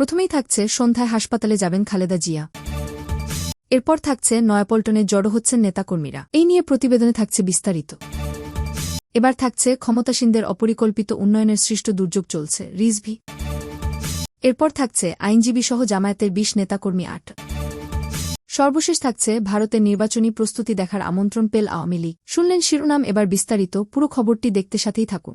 প্রথমেই থাকছে সন্ধ্যায় হাসপাতালে যাবেন খালেদা জিয়া। এরপর থাকছে নয়াপল্টনে জড়ো হচ্ছেন নেতাকর্মীরা। এই নিয়ে প্রতিবেদনে থাকছে বিস্তারিত। এবার থাকছে ক্ষমতাসীনদের অপরিকল্পিত উন্নয়নের সৃষ্ট দুর্যোগ চলছে, রিজভি। এরপর থাকছে আইনজীবী সহ জামায়াতের বিশ নেতাকর্মী আট। সর্বশেষ থাকছে ভারতের নির্বাচনী প্রস্তুতি দেখার আমন্ত্রণ পেল আওয়ামী লীগ। শুনলেন শিরোনাম, এবার বিস্তারিত। পুরো খবরটি দেখতে সাথেই থাকুন।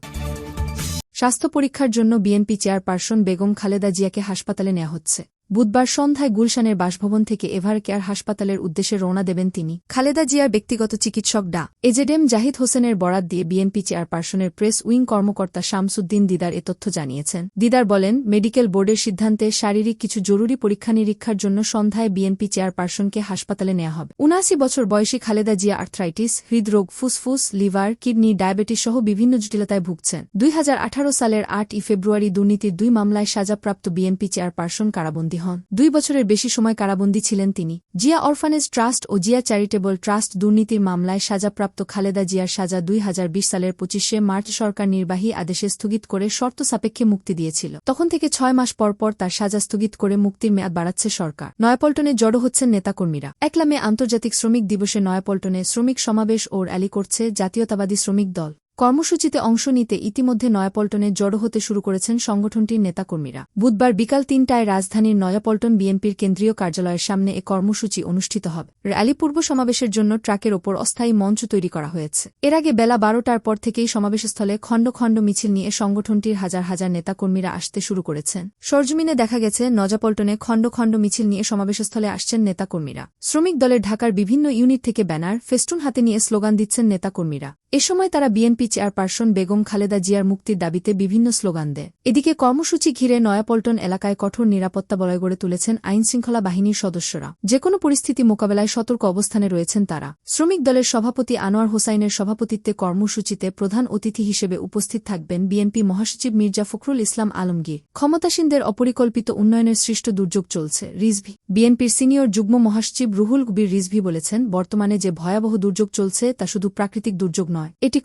স্বাস্থ্য পরীক্ষার জন্য বিএনপি চেয়ারপারসন বেগম খালেদা জিয়াকে হাসপাতালে নেওয়া হচ্ছে। বুধবার সন্ধ্যায় গুলশানের বাসভবন থেকে এভার কেয়ার হাসপাতালের উদ্দেশ্যে রওনা দেবেন তিনি। খালেদা জিয়ার ব্যক্তিগত চিকিৎসক ডা. এজেডেম জাহিদ হোসেনের বরাত দিয়ে বিএনপি চেয়ারপারসনের প্রেস উইং কর্মকর্তা শামসুদ্দিন দিদার এ তথ্য জানিয়েছেন। দিদার বলেন, মেডিকেল বোর্ডের সিদ্ধান্তে শারীরিক কিছু জরুরি পরীক্ষা নিরীক্ষার জন্য সন্ধ্যায় বিএনপি চেয়ারপারসনকে হাসপাতালে নেওয়া হবে। উনআশি বছর বয়সী খালেদা জিয়া আর্থ্রাইটিস, হৃদরোগ, ফুসফুস, লিভার, কিডনি, ডায়াবেটিস সহ বিভিন্ন জটিলতায় ভুগছেন। দুই হাজার আঠারো সালের আট ই ফেব্রুয়ারি দুর্নীতির দুই মামলায় সাজাপ্রাপ্ত বিএনপি চেয়ারপারসন কারাবন্দী। হন। দুই বছরের বেশি সময় কারাবন্দী ছিলেন তিনি। জিয়া অরফানেজ ট্রাস্ট ও জিয়া চ্যারিটেবল ট্রাস্ট দুর্নীতির মামলায় সাজাপ্রাপ্ত খালেদা জিয়ার সাজা দুই হাজার বিশ সালের পঁচিশে মার্চ সরকার নির্বাহী আদেশে স্থগিত করে শর্ত সাপেক্ষে মুক্তি দিয়েছিল। তখন থেকে ছয় মাস পর পর তার সাজা স্থগিত করে মুক্তির মেয়াদ বাড়াচ্ছে সরকার। নয়াপল্টনে জড়ো হচ্ছেন নেতাকর্মীরা। একলামে আন্তর্জাতিক শ্রমিক দিবসে নয়াপল্টনে শ্রমিক সমাবেশ ও র্যালি করছে জাতীয়তাবাদী শ্রমিক দল। কর্মসূচিতে অংশ নিতে ইতিমধ্যে নয়াপল্টনে জড়ো হতে শুরু করেছেন সংগঠনটির নেতাকর্মীরা। বুধবার বিকাল তিনটায় রাজধানীর নয়াপল্টন বিএনপির কেন্দ্রীয় কার্যালয়ের সামনে এ কর্মসূচি অনুষ্ঠিত হবে। র্যালি পূর্ব সমাবেশের জন্য ট্রাকের ওপর অস্থায়ী মঞ্চ তৈরি করা হয়েছে। এর আগে বেলা বারোটার পর থেকেই সমাবেশস্থলে খণ্ড খণ্ড মিছিল নিয়ে সংগঠনটির হাজার হাজার নেতাকর্মীরা আসতে শুরু করেছেন। সরজমিনে দেখা গেছে নজাপল্টনে খণ্ড খণ্ড মিছিল নিয়ে সমাবেশস্থলে আসছেন নেতাকর্মীরা। শ্রমিক দলের ঢাকার বিভিন্ন ইউনিট থেকে ব্যানার, ফেস্টুন হাতে নিয়ে স্লোগান দিচ্ছেন নেতাকর্মীরা। এ সময় তারা বিএনপি চেয়ারপারসন বেগম খালেদা জিয়ার মুক্তির দাবিতে বিভিন্ন স্লোগান দেয়। এদিকে কর্মসূচি ঘিরে নয়াপল্টন এলাকায় কঠোর নিরাপত্তা বলয় গড়ে তুলেছেন আইনশৃঙ্খলা বাহিনীর সদস্যরা। যেকোনো পরিস্থিতি মোকাবেলায় সতর্ক অবস্থানে রয়েছেন তারা। শ্রমিক দলের সভাপতি আনোয়ার হোসাইনের সভাপতিত্বে কর্মসূচিতে প্রধান অতিথি হিসেবে উপস্থিত থাকবেন বিএনপি মহাসচিব মির্জা ফখরুল ইসলাম আলমগীর। ক্ষমতাসীনদের অপরিকল্পিত উন্নয়নের সৃষ্ট দুর্যোগ চলছে, রিজভি। বিএনপির সিনিয়র যুগ্ম মহাসচিব রুহুল কবির রিজভি বলেছেন, বর্তমানে যে ভয়াবহ দুর্যোগ চলছে তা শুধু প্রাকৃতিক দুর্যোগ নয়, এটি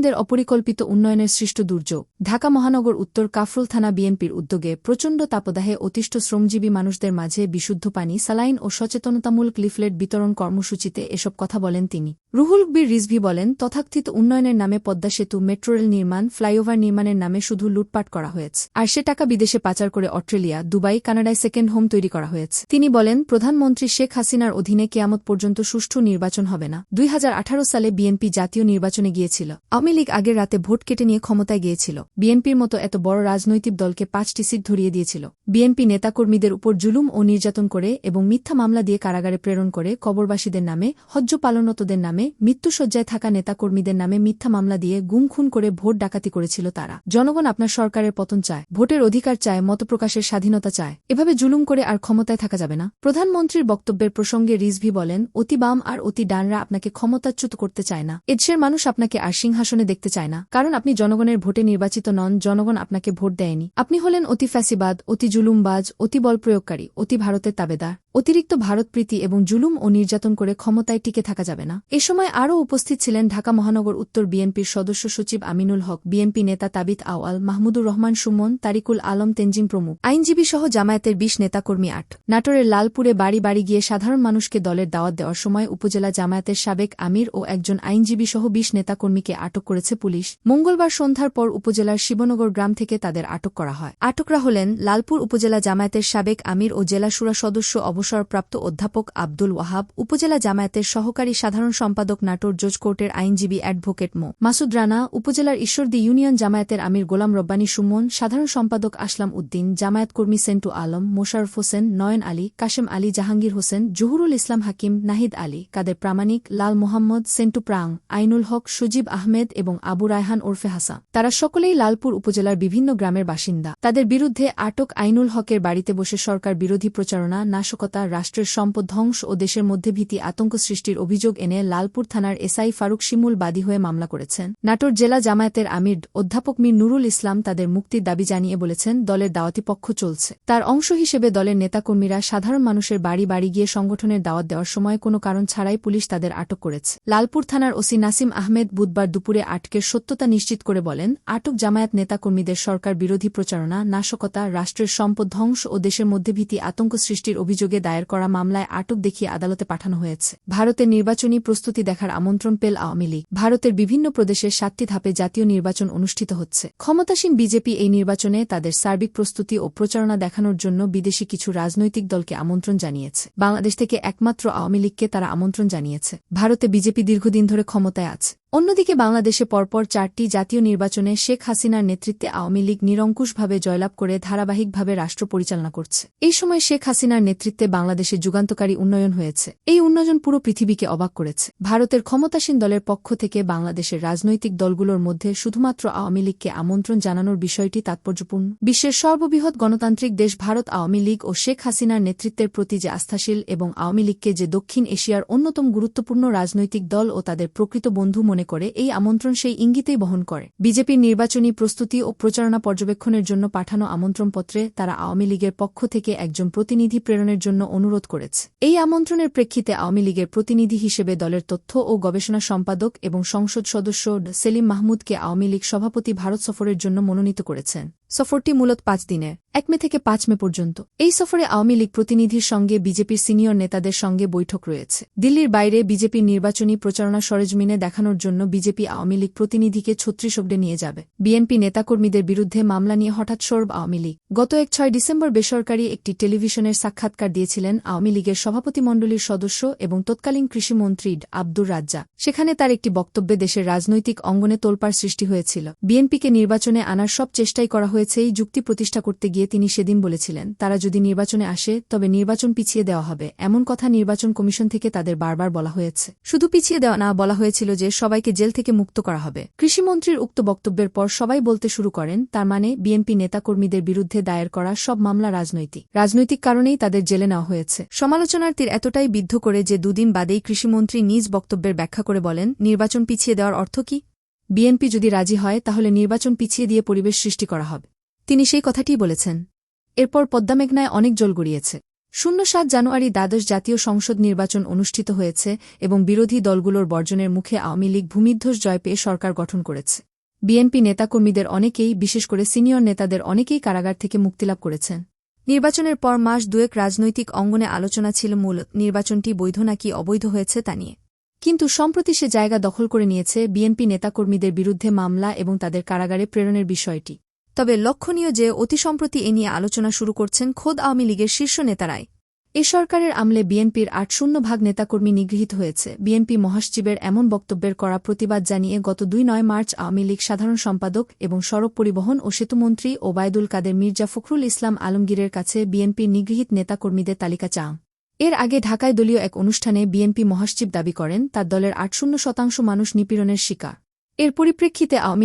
ক্ষমতাসীনদের অপরিকল্পিত উন্নয়নের সৃষ্ট দুর্যোগ। ঢাকা মহানগর উত্তর কাফরুল থানা বিএনপির উদ্যোগে প্রচণ্ড তাপদাহে অতিষ্ঠ শ্রমজীবী মানুষদের মাঝে বিশুদ্ধ পানি সালাইন ও সচেতনতামূলক লিফলেট বিতরণ কর্মসূচিতে এসব কথা বলেন তিনি। রুহুল কবির রিজভি বলেন, তথাকথিত উন্নয়নের নামে পদ্মা সেতু, মেট্রো রেল নির্মাণ, ফ্লাইওভার নির্মাণের নামে শুধু লুটপাট করা হয়েছে। আর সে টাকা বিদেশে পাচার করে অস্ট্রেলিয়া, দুবাই, কানাডায় সেকেন্ড হোম তৈরি করা হয়েছে। তিনি বলেন, প্রধানমন্ত্রী শেখ হাসিনার অধীনে কেয়ামত পর্যন্ত সুষ্ঠু নির্বাচন হবে না। দুই হাজার আঠারো সালে বিএনপি জাতীয় নির্বাচনে গিয়েছিল। আওয়ামী লীগ আগের রাতে ভোট কেটে নিয়ে ক্ষমতায় গিয়েছিল। বিএনপির মতো এত বড় রাজনৈতিক দলকে পাঁচটি সিট ধরিয়ে দিয়েছিল। বিএনপি নেতাকর্মীদের উপর জুলুম ও নির্যাতন করে এবং মিথ্যা মামলা দিয়ে কারাগারে প্রেরণ করে কবরবাসীদের নামে হজ্জ পালনতদের নামে মৃত্যুসজ্জায় থাকা নেতাকর্মীদের নামে মিথ্যা মামলা দিয়ে গুম খুন করে ভোট ডাকাতি করেছিল তারা। জনগণ আপনার সরকারের পতন চায়, ভোটের অধিকার চায়, মতপ্রকাশের স্বাধীনতা চায়। এভাবে জুলুম করে আর ক্ষমতায় থাকা যাবে না। প্রধানমন্ত্রীর বক্তব্যের প্রসঙ্গে রিজভি বলেন, অতি বাম আর অতি ডানরা আপনাকে ক্ষমতাচ্যুত করতে চায় না। এদেশের মানুষ আপনাকে আর সিংহাসনে দেখতে চায় না। কারণ আপনি জনগণের ভোটে নির্বাচিত নন, জনগণ আপনাকে ভোট দেয়নি। আপনি হলেন অতি ফ্যাসিবাদ, অতি জুলুমবাজ, অতি বল প্রয়োগকারী, অতি ভারতের তাবেদার। অতিরিক্ত ভারতপ্রীতি এবং জুলুম ও নির্যাতন করে ক্ষমতায় টিকে থাকা যাবে না। এ সময় আরও উপস্থিত ছিলেন ঢাকা মহানগর উত্তর বিএনপির সদস্য সচিব আমিনুল হক, বিএনপি নেতা তাবিত আওয়াল মাহমুদুর রহমান সুমন, তারিকুল আলম তেনজিম প্রমুখ আইনজীবী সহ জামায়াতের বিশ নেতাকর্মী আট। নাটোরের লালপুরে বাড়ি বাড়ি গিয়ে সাধারণ মানুষকে দলের দাওয়াত দেওয়ার সময় উপজেলা জামায়াতের সাবেক আমির ও একজন আইনজীবী সহ বিশ নেতাকর্মীকে আটক করেছে পুলিশ। মঙ্গলবার সন্ধ্যার পর উপজেলার শিবনগর গ্রাম থেকে তাদের আটক করা হয়। আটকরা হলেন লালপুর উপজেলা জামায়াতের সাবেক আমির ও জেলা সুরা সদস্য অবসরপ্রাপ্ত অধ্যাপক আব্দুল ওয়াহাব, উপজেলা জামায়াতের সহকারী সাধারণ সম্পাদক নাটোর জজ কোর্টের আইনজীবী অ্যাডভোকেট মো। মাসুদ রানা, উপজেলার ঈশ্বরদী ইউনিয়ন জামায়াতের আমির গোলাম রব্বানী সুমন, সাধারণ সম্পাদক আসলাম উদ্দিন, জামায়াত কর্মী সেন্টু আলম, মোশারফ হোসেন, নয়ন আলী, কাশেম আলী জাহাঙ্গীর হোসেন, জহুরুল ইসলাম হাকিম, নাহিদ আলী, কাদের প্রামাণিক, লাল মোহাম্মদ, সেন্টু প্রাং, আইনুল হক, সুজিব আহমেদ এবং আবু রায়হান ওরফে হাসা তারা সকলেই লালপুর উপজেলার বিভিন্ন গ্রামের বাসিন্দা। তাদের বিরুদ্ধে আটক আইনুল হকের বাড়িতে বসে সরকার বিরোধী প্রচারণা, নাশকতা, রাষ্ট্রের সম্পদ ধ্বংস ও দেশের মধ্যে ভীতি আতঙ্ক সৃষ্টির অভিযোগ এনে লালপুর থানার এসআই ফারুক শিমুল বাদী হয়ে মামলা করেছেন। নাটোর জেলা জামায়াতের আমির অধ্যাপক মীর নুরুল ইসলাম তাদের মুক্তির দাবি জানিয়ে বলেছেন, দলের দাওয়াতি পক্ষ চলছে। তার অংশ হিসেবে দলের নেতাকর্মীরা সাধারণ মানুষের বাড়ি বাড়ি গিয়ে সংগঠনের দাওয়াত দেওয়ার সময় কোনো কারণ ছাড়াই পুলিশ তাদের আটক করেছে। লালপুর থানার ওসি নাসিম আহমেদ বুধবার দুপুরে আটকের সত্যতা নিশ্চিত করে বলেন, আটক জামায়াত নেতাকর্মীদের সরকার বিরোধী প্রচারণা, নাশকতা, রাষ্ট্রের সম্পদ ধ্বংস ও দেশের মধ্যে ভীতি আতঙ্ক সৃষ্টির অভিযোগে দায়ের করা মামলায় আটক দেখিয়ে আদালতে পাঠানো হয়েছে। ভারতের নির্বাচনী প্রস্তুতি দেখার আমন্ত্রণ পেল আওয়ামী লীগ। ভারতের বিভিন্ন প্রদেশের সাতটি ধাপে জাতীয় নির্বাচন অনুষ্ঠিত হচ্ছে। ক্ষমতাসীন বিজেপি এই নির্বাচনে তাদের সার্বিক প্রস্তুতি ও প্রচারণা দেখানোর জন্য বিদেশি কিছু রাজনৈতিক দলকে আমন্ত্রণ জানিয়েছে। বাংলাদেশ থেকে একমাত্র আওয়ামী লীগকে তারা আমন্ত্রণ জানিয়েছে। ভারতে বিজেপি দীর্ঘদিন ধরে ক্ষমতায় আছে। অন্যদিকে বাংলাদেশে পরপর চারটি জাতীয় নির্বাচনে শেখ হাসিনার নেতৃত্বে আওয়ামী লীগ নিরঙ্কুশভাবে জয়লাভ করে ধারাবাহিকভাবে রাষ্ট্র পরিচালনা করছে। এই সময় শেখ হাসিনার নেতৃত্বে বাংলাদেশে যুগান্তকারী উন্নয়ন হয়েছে। এই উন্নয়ন পুরো পৃথিবীকে অবাক করেছে। ভারতের ক্ষমতাসীন দলের পক্ষ থেকে বাংলাদেশের রাজনৈতিক দলগুলোর মধ্যে শুধুমাত্র আওয়ামী লীগকে আমন্ত্রণ জানানোর বিষয়টি তাৎপর্যপূর্ণ। বিশ্বের সর্ববৃহৎ গণতান্ত্রিক দেশ ভারত, আওয়ামী লীগ ও শেখ হাসিনার নেতৃত্বের প্রতি যে আস্থাশীল এবং আওয়ামী লীগকে যে দক্ষিণ এশিয়ার অন্যতম গুরুত্বপূর্ণ রাজনৈতিক দল ও তাদের প্রকৃত বন্ধু মনে করে, এই আমন্ত্রণ সেই ইঙ্গিতেই বহন করে। বিজেপির নির্বাচনী প্রস্তুতি ও প্রচারণা পর্যবেক্ষণের জন্য পাঠানো আমন্ত্রণপত্রে তারা আওয়ামী লীগের পক্ষ থেকে একজন প্রতিনিধি প্রেরণের জন্য অনুরোধ করেছে। এই আমন্ত্রণের প্রেক্ষিতে আওয়ামী লীগের প্রতিনিধি হিসেবে দলের তথ্য ও গবেষণা সম্পাদক এবং সংসদ সদস্য সেলিম মাহমুদকে আওয়ামী লীগ সভাপতি ভারত সফরের জন্য মনোনীত করেছেন। সফরটি মূলত পাঁচ দিনের এক মে থেকে পাঁচ মে পর্যন্ত। এই সফরে আওয়ামী লীগ প্রতিনিধির সঙ্গে বিজেপির সিনিয়র নেতাদের সঙ্গে বৈঠক রয়েছে। দিল্লির বাইরে বিজেপির নির্বাচনী প্রচারণা সরেজমিনে দেখানোর জন্য বিজেপি আওয়ামী লীগ প্রতিনিধিকে ছত্রিশগড়ে নিয়ে যাবে। বিএনপি নেতাকর্মীদের বিরুদ্ধে মামলা নিয়ে হঠাৎ সরব আওয়ামী লীগ। গত এক ছয় ডিসেম্বর বেসরকারি একটি টেলিভিশনের সাক্ষাৎকার দিয়েছিলেন আওয়ামী লীগের সভাপতিমণ্ডলীর সদস্য এবং তৎকালীন কৃষিমন্ত্রী আব্দুর রাজ্জা সেখানে তার একটি বক্তব্যে দেশের রাজনৈতিক অঙ্গনে তোলপাড় সৃষ্টি হয়েছিল। বিএনপিকে নির্বাচনে আনার সব চেষ্টাই করা হয়েছে এই যুক্তি প্রতিষ্ঠা করতে গিয়ে তিনি সেদিন বলেছিলেন, তারা যদি নির্বাচনে আসে, তবে নির্বাচন পিছিয়ে দেওয়া হবে। এমন কথা নির্বাচন কমিশন থেকে তাদের বারবার বলা হয়েছে। শুধু পিছিয়ে দেওয়া না, বলা হয়েছিল যে সবাইকে জেল থেকে মুক্ত করা হবে। কৃষিমন্ত্রীর উক্ত বক্তব্যের পর সবাই বলতে শুরু করেন, তার মানে বিএনপি নেতাকর্মীদের বিরুদ্ধে দায়ের করা সব মামলা রাজনৈতিক। রাজনৈতিক কারণেই তাদের জেলে নেওয়া হয়েছে। সমালোচনার তীর এতটাই বিদ্ধ করে যে দুদিন বাদেই কৃষিমন্ত্রী নিজ বক্তব্যের ব্যাখ্যা করে বলেন, নির্বাচন পিছিয়ে দেওয়ার অর্থ কি? বিএনপি যদি রাজি হয়, তাহলে নির্বাচন পিছিয়ে দিয়ে পরিবেশ সৃষ্টি করা হবে। তিনি সেই কথাটিই বলেছেন। এরপর পদ্মামেঘনায় অনেক জল গড়িয়েছে। শূন্য সাত জানুয়ারি দ্বাদশ জাতীয় সংসদ নির্বাচন অনুষ্ঠিত হয়েছে এবং বিরোধী দলগুলোর বর্জনের মুখে আওয়ামী লীগ ভূমিধ্বস জয় পেয়ে সরকার গঠন করেছে। বিএনপি নেতাকর্মীদের অনেকেই, বিশেষ করে সিনিয়র নেতাদের অনেকেই কারাগার থেকে মুক্তিলাভ করেছেন। নির্বাচনের পর মাস দুয়েক রাজনৈতিক অঙ্গনে আলোচনা ছিল মূল। নির্বাচনটি বৈধ নাকি অবৈধ হয়েছে তা নিয়ে। কিন্তু সম্প্রতি সে জায়গা দখল করে নিয়েছে বিএনপি নেতাকর্মীদের বিরুদ্ধে মামলা এবং তাদের কারাগারে প্রেরণের বিষয়টি। তবে লক্ষণীয় যে, অতি সম্প্রতি এ নিয়ে আলোচনা শুরু করছেন খোদ আওয়ামী লীগের শীর্ষ নেতারাই। এ সরকারের আমলে বিএনপির আট শূন্য ভাগ নেতাকর্মী নিগৃহীত হয়েছে। বিএনপি মহাসচিবের এমন বক্তব্যের করা প্রতিবাদ জানিয়ে গত দুই নয় মার্চ আওয়ামী লীগ সাধারণ সম্পাদক এবং সড়ক পরিবহন ও সেতুমন্ত্রী ওবায়দুল কাদের মির্জা ফখরুল ইসলাম আলমগীরের কাছে বিএনপির নিগৃহীত নেতাকর্মীদের তালিকা চান। এর আগে ঢাকায় দলীয় এক অনুষ্ঠানে বিএনপি মহাসচিব দাবি করেন, তার দলের আট শূন্য শতাংশ মানুষ নিপীড়নের শিকার। এর পরিপ্রেক্ষিতে আওয়ামী